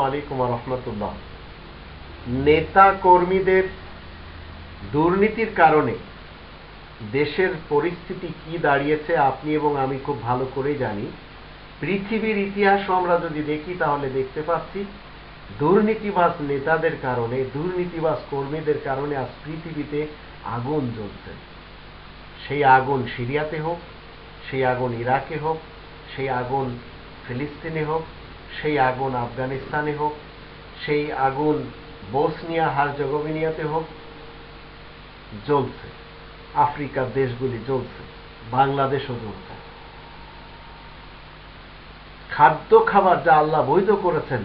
আলাইকুম নেতা কর্মীদের দুর্নীতির কারণে দেশের পরিস্থিতি কি দাঁড়িয়েছে আপনি এবং আমি খুব ভালো করেই জানি। পৃথিবীর ইতিহাস আমরা যদি দেখি তাহলে দেখতে পাচ্ছি, দুর্নীতিবাজ নেতাদের কারণে, দুর্নীতিবাজ কর্মীদের কারণে আজ পৃথিবীতে আগুন জ্বলছে। সেই আগুন সিরিয়াতে হোক, সেই আগুন ইরাকে হোক, সেই আগুন ফিলিস্তিনে হোক, সেই আগুন আফগানিস্তানে হোক, সেই আগুন বোসনিয়া, হারজগোভিনিয়াতে হোক, জ্বলছে। আফ্রিকার দেশগুলি জ্বলছে, বাংলাদেশও জ্বলছে। খাদ্য খাবার যা আল্লাহ বৈধ করেছেন,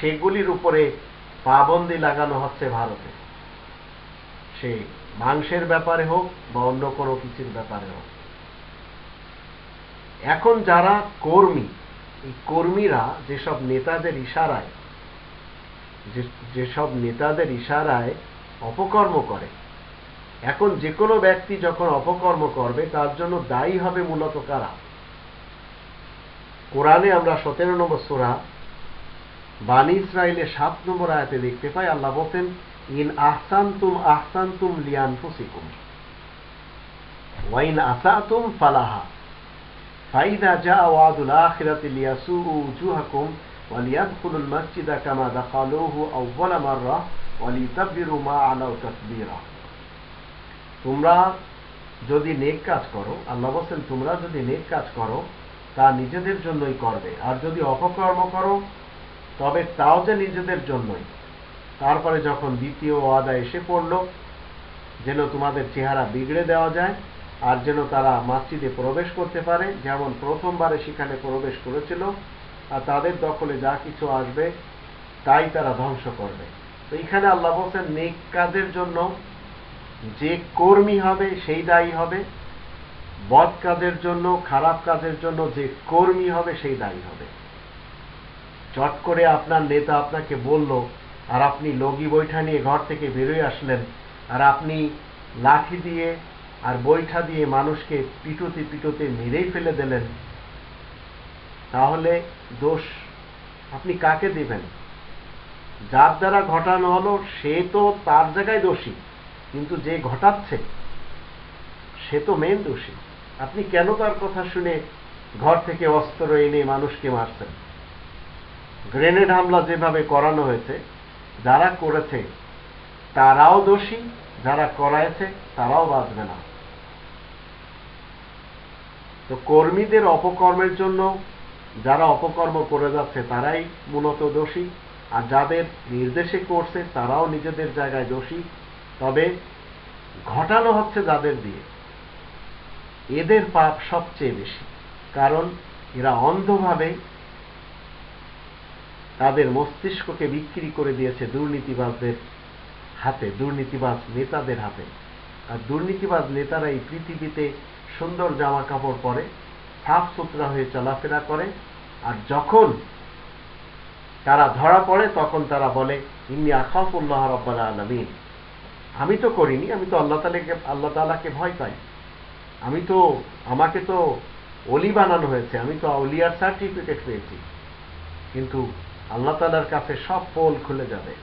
সেগুলির উপরে পাবন্দি লাগানো হচ্ছে ভারতে। সে মাংসের ব্যাপারে হোক বা অন্য কোনো কিছুর ব্যাপারে হোক। এখন যারা কর্মী এই কর্মীরা যেসব নেতাদের ইশারায় যেসব নেতাদের ইশারায় অপকর্ম করে, এখন যে কোনো ব্যক্তি যখন অপকর্ম করবে, তার জন্য দায়ী হবে মূলত কারা? কোরআনে আমরা সতেরো নম্বর সোরা বানি ইসরায়েলের সাত নম্বর আয়াতে দেখতে পাই, আল্লাহ বলছেন, ইন আহসানতুম আহসানতুম লিয়ান ফুসিকুম ওয়াইন আসাতুম ফালাহা। ফাইদা জা ওয়াদুল আখিরাতি লিয়াসুউ উজুহাকুম وليدخلوا المسجد كما دخلوه أول مرة وليتبروا ما علوا تتبيرا তোমরা যদি নেক কাজ করো আল্লাহ বলছেন তোমরা যদি নেক কাজ করো তা নিজেদের জন্যই করবে আর যদি অপকর্ম করো তবে তাও যে নিজেদের জন্যই তারপরে যখন দ্বিতীয় ওয়াদা এসে পড়ল যেন তোমাদের চেহারা বিগড়ে দেওয়া যায় আর যেন তারা মসজিদে প্রবেশ করতে পারে, যেমন প্রথমবারে সেখানে প্রবেশ করেছিল, আর তাদের দখলে যা কিছু আসবে, তাই তারা ধ্বংস করবে। তো এখানে আল্লাহ বলছেন নেক কাজের জন্য যে কর্মী হবে, সেই দায়ী হবে। বদ কাজের জন্য, খারাপ কাজের জন্য যে কর্মী হবে, সেই দায়ী হবে। চট করে আপনার নেতা আপনাকে বলল, আর আপনি লগি বৈঠা নিয়ে ঘর থেকে বেরোয় আসলেন, আর আপনি লাঠি দিয়ে আর বৈঠা দিয়ে মানুষকে পিটোতে পিটোতে মেরেই ফেলে দিলেন। তাহলে দোষ আপনি কাকে দিবেন? যার দ্বারা ঘটানো হলো, সে তো তার জায়গায় দোষী, কিন্তু যে ঘটাচ্ছে, সে তো মেন দোষী। আপনি কেন তার কথা শুনে ঘর থেকে অস্ত্র এনে মানুষকে মারছেন? গ্রেনেড হামলা যেভাবে করানো হয়েছে, যারা করেছে, তারাও দোষী, যারা করাইছে, তারাও বাঁচবে না। তো কর্মীদের অপকর্মের জন্য যারা অপকর্ম করে যাচ্ছে, তারাই মূলত দোষী। আর যাদের নির্দেশে করছে, তারাও নিজেদের জায়গায় দোষী। তবে ঘটানো হচ্ছে যাদের দিয়ে। এদের পাপ সবচেয়ে বেশি। কারণ এরা অন্ধভাবে তাদের মস্তিষ্ককে বিক্রি করে দিয়েছে দুর্নীতিবাজদের হাতে, দুর্নীতিবাজ নেতাদের হাতে। আর দুর্নীতিবাজ নেতারা এই পৃথিবীতে সুন্দর জামা কাপড় পরে, সাফ সুতরা হয়ে চলাফেরা করে, আর যখন তারা ধরা পড়ে, তখন তারা বলে, ইন্নি আখাফুল্লাহ রব্বাল আলমিন। আমি তো করিনি, আমি তো আল্লাহ তালাকে আল্লাহ তালাকে ভয় পাই। আমি তো, আমাকে তো অলি বানানো হয়েছে, আমি তো আউলিয়ার সার্টিফিকেট পেয়েছি। কিন্তু আল্লাহ তালার কাছে সব পোল খুলে যাবে।